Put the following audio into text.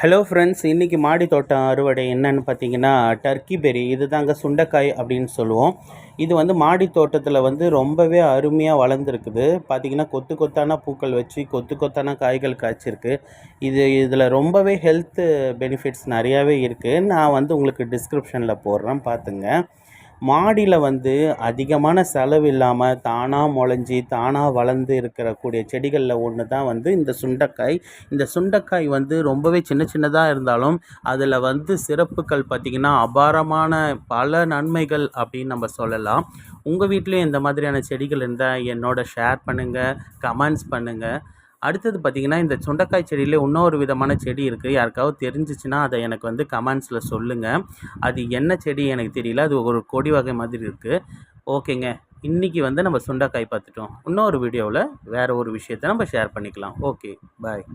Hello friends இன்றைக்கி மாடி தோட்டம் அறுவடை என்னன்னு பார்த்தீங்கன்னா டர்க்கி பெரி இது தாங்க சுண்டைக்காய் அப்படின்னு சொல்லுவோம். இது வந்து மாடி தோட்டத்தில் வந்து ரொம்பவே அருமையாக வளர்ந்துருக்குது. பார்த்திங்கன்னா கொத்து கொத்தான பூக்கள் வச்சு கொத்து கொத்தான காய்கள் காய்ச்சிருக்கு. இது இதில் ரொம்பவே ஹெல்த்து பெனிஃபிட்ஸ் நிறையாவே இருக்குது நான் வந்து உங்களுக்கு டிஸ்கிரிப்ஷனில் போடுறேன் பார்த்துங்க. மாடியில் வந்து அதிகமான செலவு இல்லாமல் தானாக முளைஞ்சி தானாக வளர்ந்து இருக்கிறக்கூடிய செடிகளில் ஒன்று தான் வந்து இந்த சுண்டைக்காய். இந்த சுண்டைக்காய் வந்து ரொம்பவே சின்ன சின்னதாக இருந்தாலும் அதில் வந்து சிறப்புகள் பார்த்திங்கன்னா அபாரமான பல நன்மைகள் அப்படின்னு நம்ம சொல்லலாம். உங்கள் வீட்லேயும் இந்த மாதிரியான செடிகள் இருந்தால் என்னோட ஷேர் பண்ணுங்கள் கமெண்ட்ஸ் பண்ணுங்கள் அடுத்தது பார்த்திங்கன்னா இந்த சுண்டக்காய் செடியில் இன்னொரு விதமான செடி இருக்குது யாருக்காவது தெரிஞ்சிச்சுன்னா அதை எனக்கு வந்து கமெண்ட்ஸில் சொல்லுங்கள் அது என்ன செடி எனக்கு தெரியல. அது ஒரு கொடி வகை மாதிரி இருக்குது ஓகேங்க. இன்றைக்கி வந்து நம்ம சுண்டைக்காய் பார்த்துட்டோம். இன்னொரு வீடியோவில் வேறு ஒரு விஷயத்தை நம்ம ஷேர் பண்ணிக்கலாம். ஓகே. பாய்